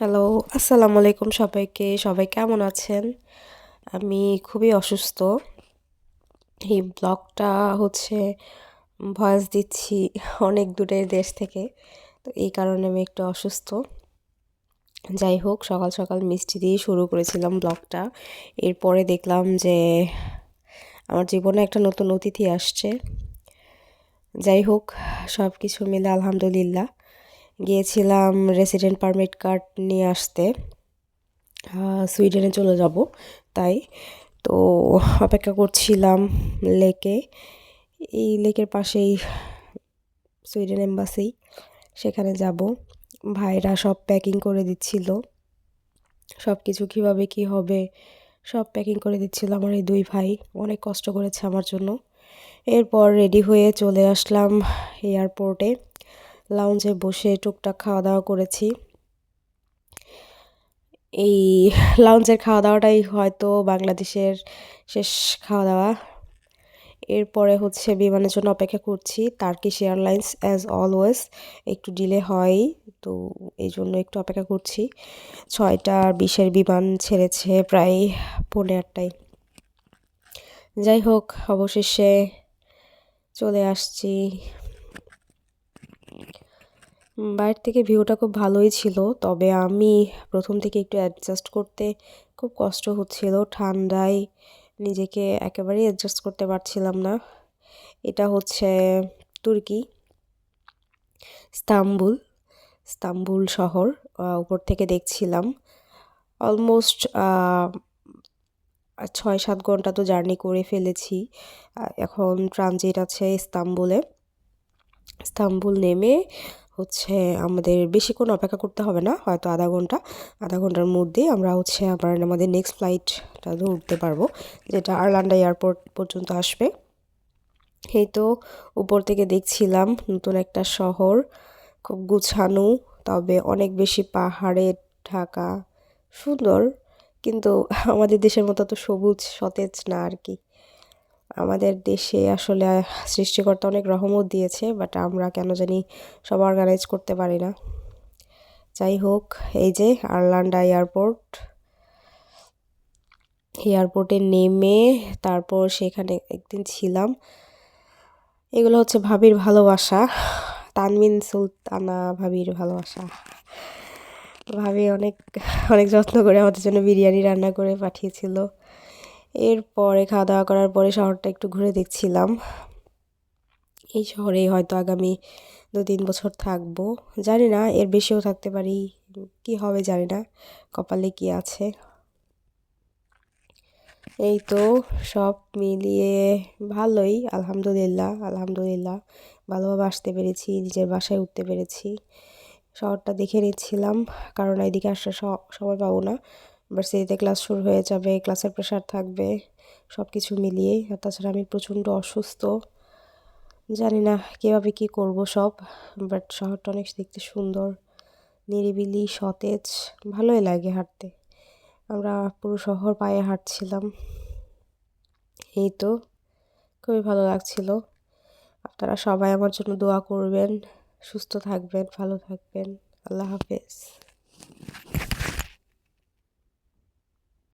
Hello আসসালামু আলাইকুম সবাইকে। সবাই কেমন আছেন? আমি খুবই অসুস্থ। এই ব্লগটা হচ্ছে ভয়েস দিচ্ছি অনেক দূরের দেশ থেকে, তো এই কারণে আমি একটু অসুস্থ। যাই হোক, সকাল সকাল মিষ্টি দিয়ে শুরু করেছিলাম ব্লগটা। এরপরে দেখলাম যে আমার জীবনে একটা নতুন অতিথি আসছে। যাই হোক সব কিছু মিলে আলহামদুলিল্লাহ। গিয়েছিলাম রেসিডেন্ট পারমিট কার্ড নিয়ে আসতে। সুইডেনে চলে যাব, তাই। তো অপেক্ষা করছিলাম লেকে। এই লেকের পাশেই সুইডেন এম্বাসি সেখানে যাব। ভাইরা সব প্যাকিং করে দিচ্ছিল। সব কিছু কীভাবে কী হবে, সব প্যাকিং করে দিচ্ছিল আমার এই দুই ভাই। অনেক কষ্ট করেছে আমার জন্য। এরপর রেডি হয়ে চলে আসলাম এয়ারপোর্টে লাউঞ্জে বসে টুকটাক খাওয়া দাওয়া করেছি। এই লাউঞ্জের খাওয়া দাওয়াটাই হয়তো বাংলাদেশের শেষ খাওয়া দাওয়া এরপরে হচ্ছে বিমানের জন্য অপেক্ষা করছি। টার্কিশ এয়ারলাইন্স অ্যাজ অলওয়েজ একটু ডিলে হয়, তো এই জন্য একটু অপেক্ষা করছি। ছয়টা বিশের বিমান ছেড়েছে প্রায় পৌনে আটটায়। যাই হোক, অবশেষে চলে আসছি। বাইরে থেকে ভিউটা খুব ভালোই ছিল। তবে আমি প্রথম থেকে একটু অ্যাডজাস্ট করতে খুব কষ্ট হচ্ছিল। ঠান্ডায় নিজেকে একেবারেই অ্যাডজাস্ট করতে পারছিলাম না। এটা হচ্ছে তুর্কি, ইস্তাম্বুল ইস্তাম্বুল শহর উপর থেকে দেখছিলাম। অলমোস্ট ছয় সাত ঘণ্টা তো জার্নি করে ফেলেছি। এখন ট্রানজিট আছে ইস্তাম্বুলে। ইস্তাম্বুল নেমে হচ্ছে আমাদের বেশিক্ষণ অপেক্ষা করতে হবে না, হয়তো আধা ঘণ্টা, আধা ঘণ্টার মধ্যে আমরা হচ্ছে আবার আমাদের নেক্সট ফ্লাইটটা ধরতে পারব, যেটা আরলান্ডা এয়ারপোর্ট পর্যন্ত আসবে। এই তো উপর থেকে দেখছিলাম নতুন একটা শহর, খুব গুছানো, তবে অনেক বেশি পাহাড়ে, ঢাকা, সুন্দর, কিন্তু আমাদের দেশের মতো তো সবুজ, সতেজ না আর কি। আমাদের দেশে আসলে সৃষ্টিকর্তা অনেক রহমত দিয়েছে বাট আমরা কেন জানি সব অর্গানাইজ করতে পারি না। যাই হোক, এই যে আরলান্ডা এয়ারপোর্ট। এয়ারপোর্টে নেমে তারপর সেখানে একদিন ছিলাম। এগুলো হচ্ছে ভাবির ভালোবাসা, তানমিন সুলতানা ভাবির ভালোবাসা। ভাবি অনেক অনেক যত্ন করে আমাদের জন্য বিরিয়ানি রান্না করে পাঠিয়েছিল। এরপরে খাওয়া দাওয়া করার পরে শহরটা একটু ঘুরে দেখছিলাম। এই শহরেই হয়তো আগামী দু তিন বছর থাকব। জানি না, এর বেশিও থাকতে পারি। কি হবে জানি না, কপালে কি আছে? এই তো সব মিলিয়ে ভালোই, আলহামদুলিল্লাহ আলহামদুলিল্লাহ। ভালোভাবে আসতে পেরেছি, নিজের বাসায় উঠতে পেরেছি। শহরটা দেখে নিচ্ছিলাম, কারণ এদিকে আসতে সময় পাবো না। ভার্সিটিতে ক্লাস শুরু হয়ে যাবে ক্লাসের প্রেশার থাকবে সব কিছু মিলিয়ে। আর তাছাড়া আমি প্রচণ্ড অসুস্থ। জানি না কীভাবে কী করব সব বাট শহরটা অনেক দেখতে সুন্দর, নিরিবিলি, সতেজ, ভালোই লাগে হাঁটতে। আমরা পুরো শহর পায়ে হাঁটছিলাম। এই তো, খুবই ভালো লাগছিল। আপনারা সবাই আমার জন্য দোয়া করবেন, সুস্থ থাকবেন, ভালো থাকবেন। আল্লাহ হাফেজ।